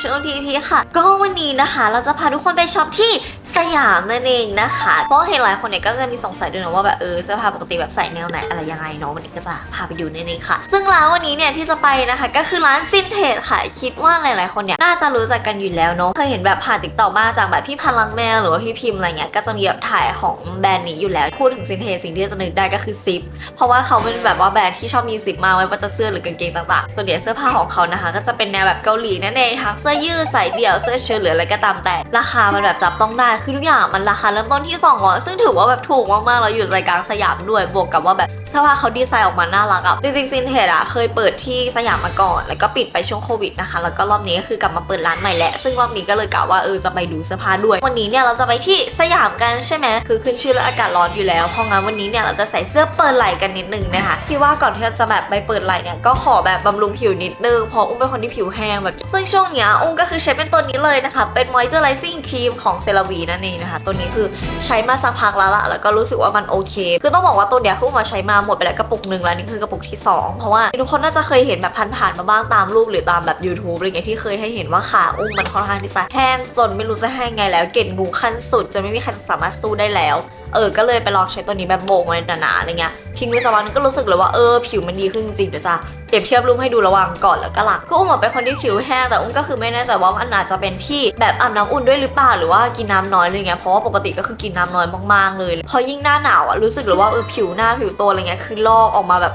ช่องทีพีค่ะ ก็วันนี้นะคะ เราจะพาทุกคนไปช็อปที่ สยามนั่นเองนะคะ เพราะเห็นหลายคนเนี่ยก็จะมีสงสัยด้วยนะว่าแบบเออเสื้อผ้าปกติแบบใส่แนวไหนอะไรยังไงเนาะวันนี้ก็จะพาไปดูนั่นเองค่ะ ซึ่งร้านวันนี้เนี่ยที่จะไปนะคะ ก็คือร้านซินเทจค่ะคิดว่าหลาย ๆ คนเนี่ยน่าจะรู้จักกันอยู่แล้วเนาะเคยเห็นแบบผ่านติ๊กต็อกบ้างจากแบบพี่พลังแมวหรือว่าพี่พิมพ์อะไรเงี้ยก็จะมีแบบถ่ายของแบรนด์นี้อยู่แล้วพูดถึงซินเทจสิ่งที่จะนึกได้ก็คือซิปเพราะว่าเขาเป็นแบบว่าแบรนด์ที่ชอบมีซิปมาไว้ว่าจะเสื้อหรือกางเกงต่างๆ ส่วนใหญ่เสื้อผ้าของเขานะคะ ก็จะเป็นแนวแบบเกาหลีนั่นเองทั้งเสื้อยืดสายเดี่ยวเสื้อเชิ้ตหรืออะไรก็ตามแต่ราคามันแบบจับต้องได้คือทุกอย่างมันราคาเริ่มต้นที่ 200 ซึ่งถือว่าแบบถูกมากๆแล้วอยู่ใจกลางสยามด้วยบวกกับว่าแบบ สื้อผ้าเขาดีไซน์ออกมาน่ารักอะจริงๆซินเทจอะเคยเปิดที่สยามมาก่อน แล้วก็ปิดไปช่วงโควิดนะคะ แล้วก็รอบนี้ก็คือกลับมาเปิดร้านใหม่แหละ ซึ่งรอบนี้ก็เลยกะว่าเออจะไปดูเสื้อผ้าด้วย วันนี้เนี่ยเราจะไปที่สยามกันใช่ไหมคือขึ้นชื่อเรื่องอากาศร้อนอยู่แล้วเพราะงั้นวันนี้เนี่ยเราจะใส่เสื้อเปิดไหล่กันนิดนึงนะคะพี่ว่าก่อนที่จะแบบไปเปิดไหล่เนี่ยก็ขอแบบบำรุงผิวนิดนึงเพราะอุ้มเป็นคนที่ผิวแห้งแบบ ซึ่งช่วงเนี้ยอุ้มก็คือใช้เป็นตัวนี้เลยนะคะเป็น moisturizing cream ของเซราวีนั่นเองนะคะตัวนี้คือใช้มาสักพักแล้วล่ะแล้วก็รู้สึกว่ามันโอเค คือต้องบอกว่าตัวเนี้ยคือมาใช้มาหมดไปแล้วกระปุกหนึ่งแล้วนี่คือกระปุกที่สองเพราะว่าทุกคนน่าจะเคยเห็นแบบผ่านๆมาบ้างตามรูปหรือตามแบบ YouTube อะไรเงี้ยที่เคยให้เห็นว่าขาอุ้มมันค่อนข้างที่จะแห้งจนไม่รู้จะให้ไงแล้ว เกล็ดงูขั้นสุดจนไม่มีใครสามารถสู้ได้แล้ว เออ ก็เลยไปลองใช้ตัวนี้แบบโบกมาหนาๆอะไรเงี้ยทิ้งไว้สักวันนึงก็รู้สึกเลยว่าเออผิวมันดีขึ้นจริงเดี๋ยวจะเปรียบเทียบรูปให้ดูระหว่างก่อนแล้วก็หลังคืออุ้มอะเป็นคนที่ผิวแห้งแต่อุ้มก็คือไม่แน่ใจว่ามันอาจจะเป็นที่แบบอาบน้ำอุ่นด้วยหรือเปล่าหรือว่ากินน้ำน้อยอะไรเงี้ยเพราะว่าปกติก็คือกินน้ำน้อยมากๆเลย พอยิ่งหน้าหนาวอะรู้สึกเลยว่าเออผิวหน้าผิวตัวอะไรเงี้ยคือลอกออกมาแบบ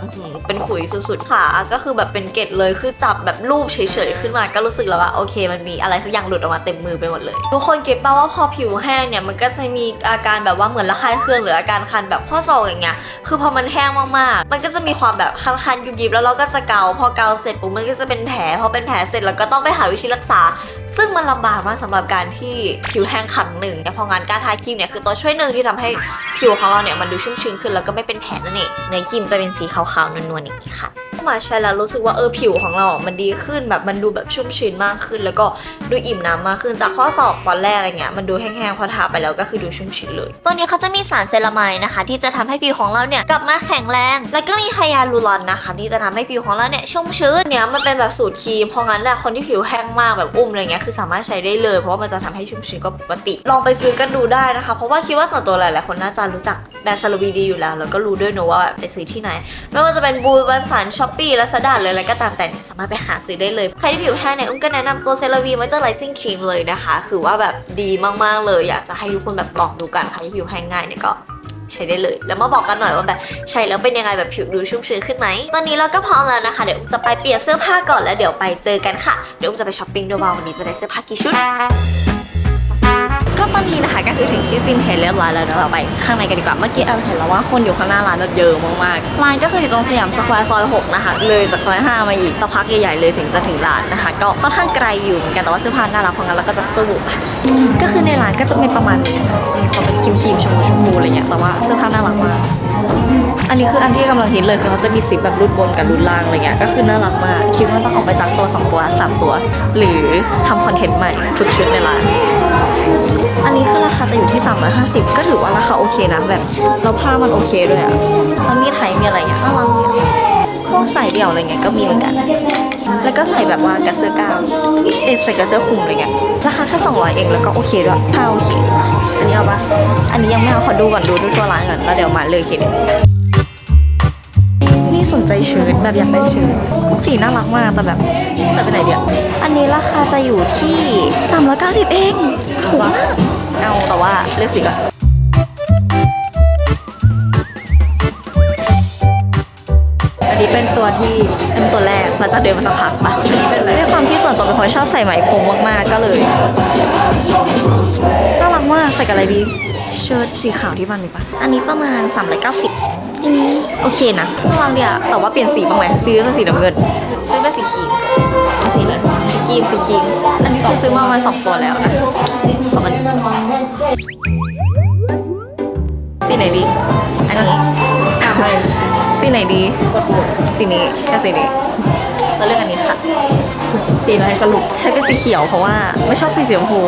เป็นขุยสุดๆขาก็คือแบบเป็นเกล็ดเลยคือจับแบบรูปเฉยๆขึ้นมาก็รู้สึกแล้วว่าโอเค มันมีอะไรสักอย่างหลุดออกมาเต็มมือไปหมดเลย ทุกคนเก็ตป่าว่าพอผิวแห้งเนี่ยมันก็จะมีอาการแบบว่าเหมือนระคายเคืองหรืออาการคันแบบข้อศอกอย่างเงี้ย คือพอมันแห้งมากๆ มันก็จะมีความแบบคันๆยุบยิบแล้วเราก็จะเกา พอเกาเสร็จปุ๊บมันก็จะเป็นแผล พอเป็นแผลเสร็จเราก็ต้องไปหาวิธีรักษา ซึ่งมันลำบากมากสำหรับการที่ผิวแห้งครั้งหนึ่งแต่พองานการทาครีมเนี่ยคือตัวช่วยหนึ่งที่ทำให้ผิวของเราเนี่ยมันดูชุ่มชื้นขึ้นแล้วก็ไม่เป็นแผลนั่นเองในครีมจะเป็นสีขาวๆนวลๆอย่างนี้ค่ะ มาใช้แล้วรู้สึกว่าเออผิวของเรามันดีขึ้นแบบมันดูแบบชุ่มชื้นมากขึ้น แล้วก็ดูอิ่มน้ำมากขึ้นจากข้อศอกตอนแรกอะไรเงี้ยมันดูแห้งๆพอทาไปแล้วก็คือดูชุ่มชื้นเลย ตัวนี้เขาจะมีสารเซรามายนะคะ ที่จะทำให้ผิวของเราเนี่ยกลับมาแข็งแรง แล้วก็มีไฮยาลูรอนนะคะ ที่จะทำให้ผิวของเราเนี่ยชุ่มชื้นเนี่ยมันเป็นแบบสูตรครีมเพราะงั้นแหละคนที่ผิวแห้งมากแบบอุ้มอะไรเงี้ยคือสามารถใช้ได้เลยเพราะว่ามันจะทำให้ชุ่มชื้นกว่าปกติ ลองไปซื้อกันดูได้นะคะ เพราะว่าคิดว่าส่วนตัวหลายๆคนน่าจะรู้จักแบรนด์ซาลูบีดีอยู่แล้วแล้วก็รู้ด้วยเนอะว่าไปซื้อที่ไหนไม่ว่าจะเป็นบูบันสันช้อปปี้และสดาเลยอะไรก็ตามแต่เนี่ยสามารถไปหาซื้อได้เลย ใครที่ผิวแห้งเนี่ยอุ้มก็แนะนำตัวเซราวีมันจะไลซิ่งครีมเลยนะคะ คือว่าแบบดีมากๆเลย อยากจะให้ทุกคนแบบลองดูกันใครที่ผิวแห้งง่ายเนี่ยก็ใช้ได้เลย แล้วมาบอกกันหน่อยว่าแบบใช้แล้วเป็นยังไงแบบผิวดูชุ่มชื้นขึ้นไหมตอนนี้เราก็พร้อมแล้วนะคะ เดี๋ยวอุ้มจะไปเปลี่ยนเสื้อผ้าก่อนแล้วเดี๋ยวไปเจอกันค่ะ เดี๋ยวอุ้มจะไปช้อปปิ้งด้วยว่าวันนี้จะได้เสื้อผ้ากี่ชุด ก็ตอนนี้นะคะก็คือถึงที่ซินเทนเรียบร้อยแล้วเดี๋ยวเราไปข้างในกันดีกว่าเมื่อกี้แอมเห็นแล้วว่าคนอยู่ข้างหน้าร้านแบบเยอะมากๆร้านก็คืออยู่ตรงสยามสแควร์ซอย6นะคะเลยจากซอย5มาอีกสักพักใหญ่ๆเลยถึงจะถึงร้านนะคะ ก็ค่อนข้างไกลอยู่เหมือนกันแต่ว่าเสื้อผ้าน่ารักเพราะงั้นเราก็จะสู้ก็คือในร้านก็จะเป็นประมาณนี้มีความเป็นครีมๆชมพูชมพูอะไรเงี้ยแต่ว่าเสื้อผ้าน่ารักมากอันนี้คืออันที่กำลังฮิตเลยคือเขาจะมีซิปแบบรุ่นบนกับรุ่นล่างอะไรเงี้ยก็คือน่ารักมากคิดว่าต้องออกไปสักตัวสองตัวสามตัว หรือทำคอนเทนต์ใหม่ทุกชุดในร้าน อันนี้คือราคาจะอยู่ที่ 350 ก็ถือว่าราคาโอเคนะแบบแล้วผ้ามันโอเคด้วยอะมันมีไทยมีอะไรอย่างเงี้ยน่ารักเนี่ยพวกใส่เดี่ยวอะไรเงี้ยก็มีเหมือนกัน แล้วก็ใส่แบบว่ากระเสื้อกาวเอใส่กระเสื้อคลุมอะไรเงี้ยราคาแค่200เองแล้วก็โอเคด้วยผ้าโอเค อันนี้เอาปะอันนี้ยังไม่เอาขอดูก่อนดูทั่วร้านก่อนแล้วเดี๋ยวมาเลยเคเด็ด วนี่สนใจเชิ้ตแบบอยากได้เชิ้ตสีน่ารักมากแต่แบบใส่ไปไหนเดียวอันนี้ราคาจะอยู่ที่390เองถูกมากเอาแต่ว่าเลือกสีก่อนอันนี้เป็นตัวที่เป็นตัวแรกมาจากเดินมาสักพักปะอันนี้เป็นอะไรด้วยความที่ส่วนตัวเป็นคนชอบใส่ไหมพรมมากๆก็เลยน่ารักมากใส่กับอะไรดีเชิ้ตสีขาวที่มันมีปะอันนี้ประมาณ390อืม โอเคนะน่ารักดีอะแต่ว่าเปลี่ยนสีบ้างไหมซื้อเป็นสีน้ำเงิน ซื้อเป็นสีครีมสีเลยสีครีมสีครีมอันนี้คือซื้อมาประมาณสองตัวแล้วนะสองอันนี้สีไหนดี อันนี้สีไหนดีสีนี้กับสีนี้เราเลือกอันนี้ค่ะ สีอะไรสรุปใช้เป็นสีเขียวเพราะว่าไม่ชอบสีสีชมพู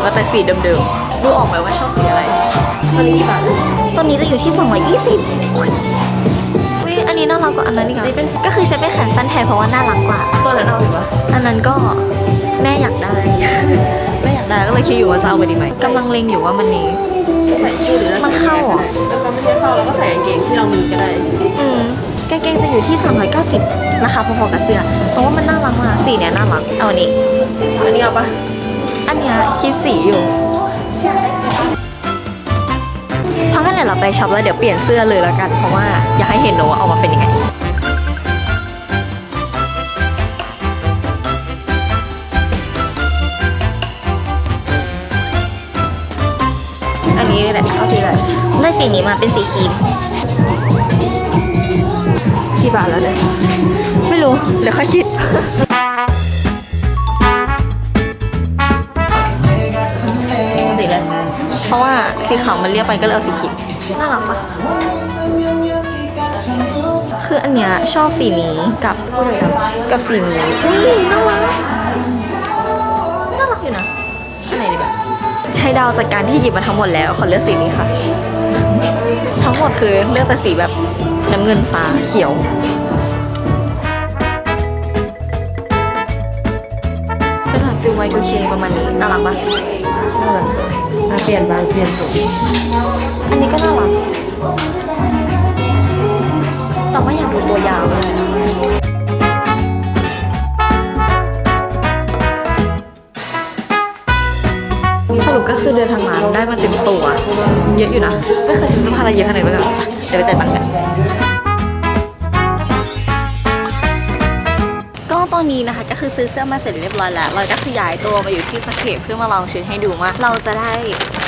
มไมเราหยิบมาแต่สีเดิมๆ ดูออกไหมว่าชอบสีอะไร ตอนนี้กี่บาทตอนนี้จะอยู่ที่ 220โอ้ยอุ๊ยอันนี้น่ารักกว่าอันนั้นอีกอะก็คือฉันไม่แขนสั้นแทนเพราะว่าน่ารักกว่า ตัวนั้นเอาหรือวะอันนั้นก็แม่อยากได้ แม่อยากได้ก็เลยคิดอยู่ว่าจะเอาไปดีไหมกำลังเลงอยู่ว่ามันนี้ ใส่ยืดหรือมันเข้าเหรอ แล้วก็ไม่ได้เข้าเราก็ใส่กางเกงที่เรามีก็ได้ อืมกางเกงจะอยู่ที่ 390ราคาพอๆกับเสื้อเพราะว่ามันน่ารักมากสีเนี้ยน่ารักเอาอันนี้ อันนี้เอาปะอั นี้ยคิดสีอยู่เพราะงั้นเดี๋ยวเราไปช็อปแล้วเดี๋ยวเปลี่ยนเสื้อเลยละกัน เพราะว่าอยากให้เห็นโนว่าออกมาเป็นยังไงอันนี้แหละเอาสีอะไรได้สีนี้มาเป็นสีครีมกี่บาทแล้วเนี่ยไม่รู้ เดี๋ยวค่อยคิด สีขาวมันเรียบไปก็เลยเอาสีครีมน่ารักปะคืออันเนี้ยชอบสีนี้กับกับสีนี้อุ้ยน่ารักน่ารักอยู่นะอันไหนดีกว่าให้ดาวจากการที่หยิบมาทั้งหมดแล้วขอเลือกสีนี้ค่ะ ทั้งหมดคือเลือกแต่สีแบบน้ำเงินฟ้าเขียว ฟิล Y2K ประมาณนี้น่ารักปะอะเปลี่ยนบางเปลี่ยนสูงอันนี้ก็น่ารักแต่ว่าอยากดูตัวยาวเลยสรุปก็คือเดินทางมาได้มาเจ็ดตัว เยอะอยู่นะ ไม่เคยซื้อเสื้อผ้าอะไรเยอะขนาดนี้มาก่อนเดี๋ยวไปจ่ายตังค์กัน ก็ตอนนี้นะคะ ก็คือซื้อเสื้อมาเสร็จเรียบร้อยแล้วเราก็คือย้ายตัวมาอยู่ที่สเคปเพื่อมาลองชุดให้ดูว่าเราจะได้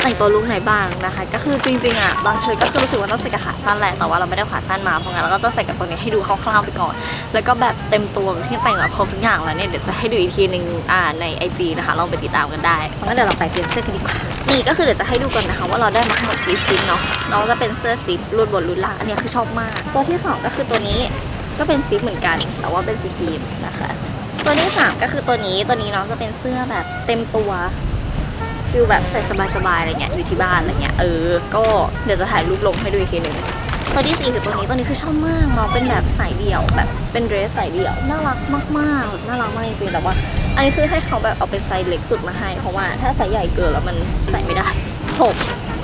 แต่งตัวลุคไหนบ้างนะคะ ก็คือจริงๆอะบางชุดก็คือรู้สึกว่าต้องใส่กับขาสั้นแหละแต่ว่าเราไม่ได้ขาสั้นมาเพราะงั้นเราก็จะใส่กับตัวนี้ให้ดูคร่าวๆไปก่อน แล้วก็แบบเต็มตัวที่แต่งแบบครบทุกอย่างแล้วเนี่ยเดี๋ยวจะให้ดูอีกทีหนึ่งอ่าใน IG นะคะลองไปติดตามกันได้เพราะงั้นเดี๋ยวเราไปเปลี่ยนเสื้อกันดีกว่านี่ก็คือเดี๋ยวจะให้ดูก่อนนะคะว่าเราได้มาทั้งหมดกี่ชิ้นเนาะน้องจะเป็นเสื้อซิปรูดบนรูดล่างอันนี้คือชอบมาก ตัวที่สองก็คือตัวนี้ ก็เป็นซิปเหมือนกัน แต่ว่าเป็นสีครีมนะคะ ตัวที่สามก็คือตัวนี้ตัวนี้น้องจะเป็นเสื้อแบบเต็มตัวฟิลแบบใส่สบายๆอะไรเงี้ยอยู่ที่บ้านอะไรเงี้ยเออ ก็เดี๋ยวจะถ่ายรูปลงให้ดูอีกทีหนึ่งตัวที่สี่คือตัวนี้ตัวนี้คือชอบมากน้องเป็นแบบสายเดี่ยวแบบเป็นเดรสสายเดี่ยวน่ารักมากๆน่ารักมากจริงๆแต่ว่าอันนี้คือให้เขาแบบเอาเป็นไซส์เล็กสุดมาให้ เพราะว่าถ้าไซส์ใหญ่เกินแล้วมันใส่ไม่ได้หก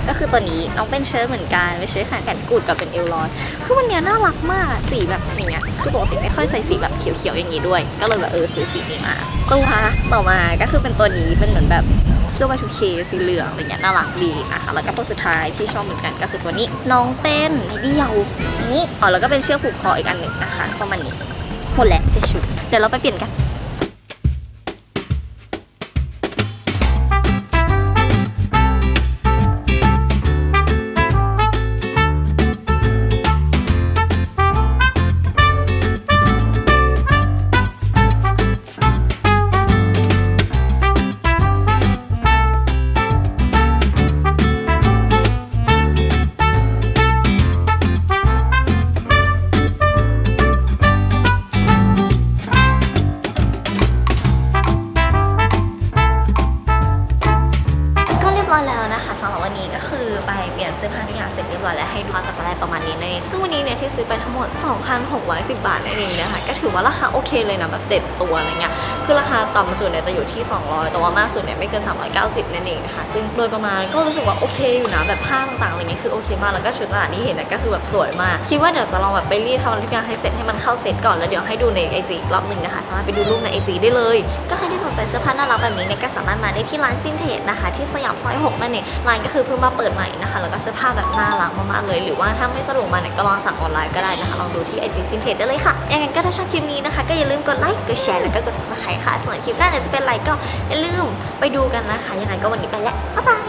ก็คือตัวนี้น้องเป็นเชิ้ตเหมือนกันเป็นเชิ้ตขาแขนกุดกับเป็นเอวลอยคือวันเนี้ยน่ารักมากสีแบบอย่างเงี้ยคือปกติไม่ค่อยใส่สีแบบเขียวๆอย่างนี้ด้วย ก็เลยแบบเออซื้อสีนี้มาตัวต่อมาก็คือเป็นตัวนี้เป็นเหมือนแบบเสื้อ Y2K สีเหลืองอะไรเงี้ยน่ารักดีนะคะแล้วก็ตัวสุดท้ายที่ชอบเหมือนกันก็คือตัวนี้น้องเป็นเดี่ยวนี้อ๋อแล้วก็เป็นเชือกผูกคออีกอันหนึ่งนะคะประมาณนี้หมดแล้วเจ็ดชุดเดี๋ยวเราไปเปลี่ยนกัน นั่นะคะก็ถือว่าราคาโอเคเลยนะแบบ 7 ตัวอะไรเงี้ยคือราคาต่ำสุดเนี่ยจะอยู่ที่ 200 แต่ว่ามากสุดเนี่ยไม่เกิน 390 นั่นเองนะคะซึ่งโดยประมาณก็รู้สึกว่าโอเคอยู่นะแบบผ้าต่างๆอะไรเงี้ยคือโอเคมากแล้วก็ชุดต่างๆที่เห็นเนี่ยก็คือแบบสวยมากคิดว่าเดี๋ยวจะลองแบบไปรีดทำอะไรทุกอย่างให้เสร็จให้มันเข้าเซตก่อนแล้วเดี๋ยวให้ดูในไอจีรอบหนึ่งนะคะสามารถไปดูรูปในไอจีได้เลย ก็ใครที่สนใจเสื้อผ้าน่ารักแบบนี้เนี่ยก็สามารถมาได้ที่ร้านซินเทจนะคะที่สยามซอย6นั่นเองร้านก็คือเพิ่งมาเปิดใหม่นะคะแล้วก็เสื้อผ้าแบบน่ารักมากๆเลย หรือว่าถ้าไม่สะดวกมาเนี่ยก็ลองสั่งออนไลน์ก็ได้นะคะลองดูที่ไอจีซินเทจได้เลยค่ะยังไงก็ถ้าชอบคลิปนี้นะคะ ก็อย่าลืมกดไลค์ กดแชร์ แล้วก็กด subscribe ค่ะ ส่วนคลิปหน้าเนี่ยจะเป็นอะไรก็อย่าลืมไปดูกันนะคะ ยังไงก็วันนี้ไปแล้ว บ๊ายบาย